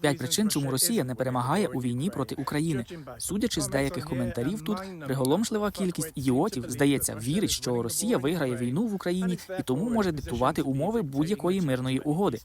П'ять причин, чому Росія не перемагає у війні проти України. Судячи з деяких коментарів, тут приголомшлива кількість ідіотів, здається, вірить, що Росія виграє війну в Україні і тому може диктувати умови будь-якої мирної угоди.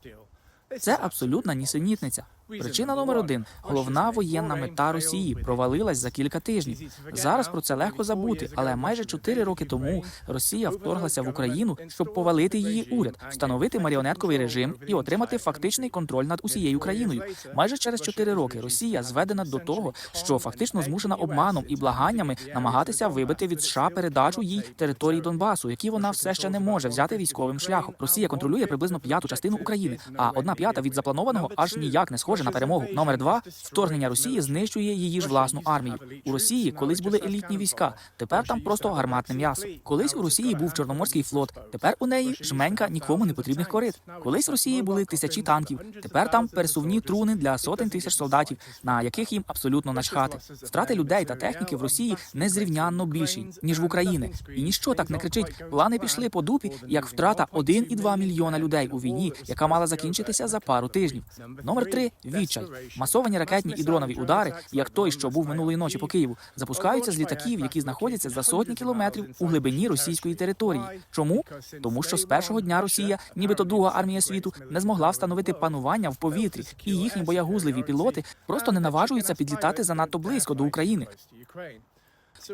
Це абсолютна нісенітниця. Причина номер один: головна воєнна мета Росії провалилась за кілька тижнів. Зараз про це легко забути, але майже чотири роки тому Росія вторглася в Україну, щоб повалити її уряд, встановити маріонетковий режим і отримати фактичний контроль над усією країною. Майже через чотири роки Росія зведена до того, що фактично змушена обманом і благаннями намагатися вибити від США передачу їй території Донбасу, які вона все ще не може взяти військовим шляхом. Росія контролює приблизно п'яту частину України, а одна п'ята від запланованого аж ніяк не схоже на перемогу. Номер два вторгнення Росії знищує її ж власну армію. У Росії колись були елітні війська, тепер там просто гарматне м'ясо. Колись у Росії був Чорноморський флот, тепер у неї жменька нікому не потрібних корит. Колись в Росії були тисячі танків, тепер там пересувні труни для сотень тисяч солдатів, на яких їм абсолютно начхати. Втрати людей та техніки в Росії незрівнянно більші ніж в Україні. І ніщо так не кричить. Плани пішли по дупі, як втрата 1,2 мільйона людей у війні, яка мала закінчитися за пару тижнів. Номер три відчай. Масовані ракетні і дронові удари, як той, що був минулої ночі по Києву, запускаються з літаків, які знаходяться за сотні кілометрів у глибині російської території. Чому? Тому що з першого дня Росія, нібито друга армія світу, не змогла встановити панування в повітрі, і їхні боягузливі пілоти просто не наважуються підлітати занадто близько до України.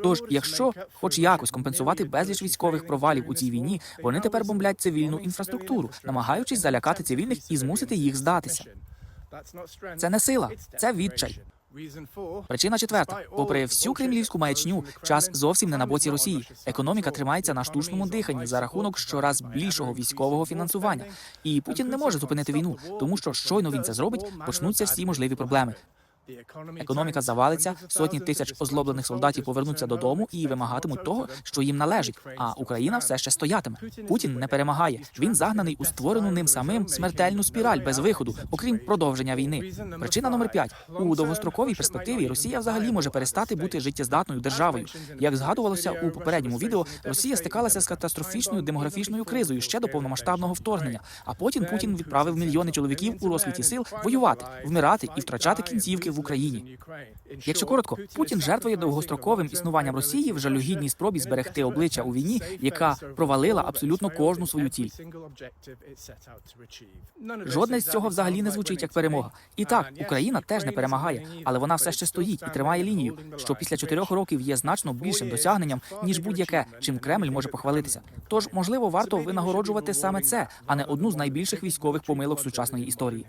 Тож, якщо хоч якось компенсувати безліч військових провалів у цій війні, вони тепер бомблять цивільну інфраструктуру, намагаючись залякати цивільних і змусити їх здатися. Це не сила, це відчай. Причина четверта: попри всю кремлівську маячню, час зовсім не на боці Росії. Економіка тримається на штучному диханні за рахунок щораз більшого військового фінансування. І Путін не може зупинити війну, тому що щойно він це зробить, почнуться всі можливі проблеми. Економіка завалиться, сотні тисяч озлоблених солдатів повернуться додому і вимагатимуть того, що їм належить. А Україна все ще стоятиме. Путін не перемагає. Він загнаний у створену ним самим смертельну спіраль без виходу, окрім продовження війни. Причина номер п'ять у довгостроковій перспективі Росія взагалі може перестати бути життєздатною державою. Як згадувалося у попередньому відео, Росія стикалася з катастрофічною демографічною кризою ще до повномасштабного вторгнення. А потім Путін відправив мільйони чоловіків у розквіті сил воювати, вмирати і втрачати кінцівки в Україні. Якщо коротко, Путін жертвує довгостроковим існуванням Росії в жалюгідній спробі зберегти обличчя у війні, яка провалила абсолютно кожну свою ціль. Жодне з цього взагалі не звучить як перемога. І так, Україна теж не перемагає, але вона все ще стоїть і тримає лінію, що після чотирьох років є значно більшим досягненням ніж будь-яке, чим Кремль може похвалитися. Тож, можливо, варто винагороджувати саме це, а не одну з найбільших військових помилок сучасної історії.